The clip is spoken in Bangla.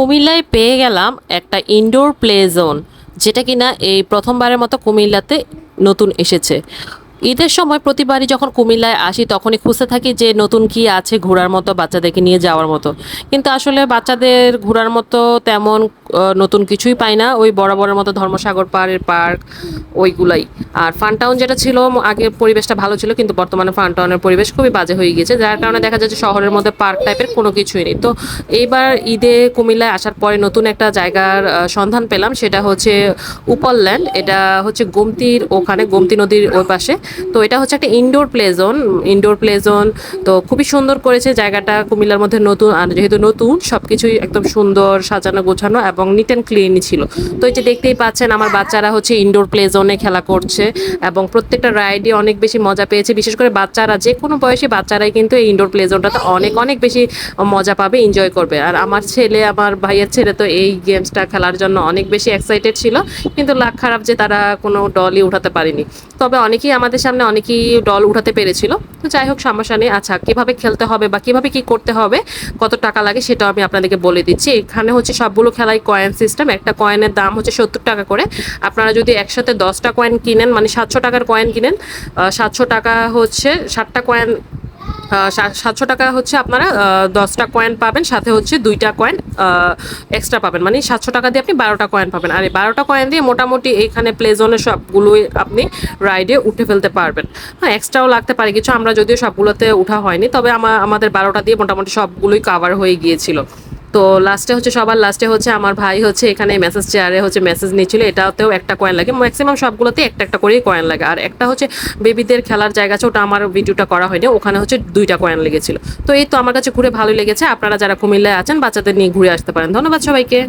কুমিল্লায় পেয়ে গেলাম একটা ইনডোর প্লে জোন যেটা কিনা এই প্রথমবারের মতো কুমিল্লাতে নতুন এসেছে। ঈদের সময় প্রতিবারই যখন কুমিল্লায় আসি, তখনই খুঁজতে থাকি যে নতুন কি আছে ঘোরার মতো, বাচ্চাদেরকে নিয়ে যাওয়ার মতো। কিন্তু আসলে বাচ্চাদের ঘোরার মতো তেমন নতুন কিছুই পাই না। ওই বরাবরের মতো ধর্মসাগর পাড়ের পার্ক, ওইগুলাই। আর ফানটাউন যেটা ছিল আগে পরিবেশটা ভালো ছিল, কিন্তু বর্তমানে ফানটাউনের পরিবেশ খুবই বাজে হয়ে গিয়েছে, যার কারণে দেখা যাচ্ছে শহরের মধ্যে পার্ক টাইপের কোনো কিছুই নেই। তো এইবার ঈদে কুমিল্লায় আসার পরে নতুন একটা জায়গার সন্ধান পেলাম, সেটা হচ্ছে উপলল্যান্ড এটা হচ্ছে গোমতির ওখানে, গোমতি নদীর ওই পাশে। তো এটা হচ্ছে একটা indoor play zone indoor play zone তো খুবই সুন্দর করেছে জায়গাটা, কুমিল্লার মধ্যে নতুন, আর যেহেতু নতুন সব কিছুই একদম সুন্দর সাজানো গোছানো এবং নিট অ্যান্ড ক্লিনই ছিল। তো এই যে দেখতেই পাচ্ছেন, আমার বাচ্চারা হচ্ছে ইনডোর প্লে জোনে খেলা করছে এবং প্রত্যেকটা রাইডে অনেক বেশি মজা পেয়েছে। বিশেষ করে বাচ্চারা, যে কোনো বয়সে বাচ্চারাই কিন্তু এই ইনডোর প্লে জোনটাতে অনেক অনেক বেশি মজা পাবে এনজয় করবে। আর আমার ছেলে, আমার ভাইয়ের ছেলে তো এই গেমসটা খেলার জন্য অনেক বেশি এক্সাইটেড ছিল, কিন্তু লাখ খারাপ যে তারা কোনো ডলই উঠাতে পারেনি। তবে অনেকেই আমাদের সামনে অনেকেই ডল উঠাতে পেরেছিল। তো যাই হোক, সমস্যা নেই। আচ্ছা কীভাবে খেলতে হবে বা কীভাবে কি করতে হবে, কত টাকা লাগে সেটাও আমি আপনাদেরকে বলে দিচ্ছি। এখানে হচ্ছে সবগুলো খেলায় কয়েন সিস্টেম একটা কয়েনের দাম হচ্ছে সত্তর টাকা করে। আপনারা যদি একসাথে দশটা কয়েন কিনেন মানে সাতশো টাকার কয়েন কিনেন সাতশো টাকা হচ্ছে ষাটটা কয়েন সাতশো টাকা হচ্ছে আপনারা দশটা কয়েন পাবেন, সাথে হচ্ছে দুইটা কয়েন এক্সট্রা পাবেন। মানে সাতশো টাকা দিয়ে আপনি বারোটা কয়েন পাবেন। আর এই বারোটা কয়েন দিয়ে মোটামুটি এইখানে প্লে জোনের সবগুলোই আপনি রাইডে উঠে ফেলতে পারবেন। হ্যাঁ এক্সট্রাও লাগতে পারে কিছু, আমরা যদিও সবগুলোতে উঠা হয়নি, তবে আমা, আমাদের বারোটা দিয়ে মোটামুটি সবগুলোই কাভার হয়ে গিয়েছিল। তো লাস্টে হচ্ছে সবার লাস্টে হচ্ছে আমার ভাই হচ্ছে এখানে মেসেজ চেয়ারে হচ্ছে মেসেজ নিয়েছিল এটাতেও একটা কয়েন লাগে। ম্যাক্সিমাম সবগুলোতে একটা একটা করেই কয়েন লাগে। আর একটা হচ্ছে বেবিদের খেলার জায়গা আছে, ওটা আমার ভিডিওটা করা হয়নি। ওখানে হচ্ছে দুইটা কয়েন লেগেছিল। তো এই তো আমার কাছে ঘুরে ভালো লেগেছে। আপনারা যারা কুমিল্লায় আছেন, বাচ্চাদের নিয়ে ঘুরে আসতে পারেন। ধন্যবাদ সবাইকে।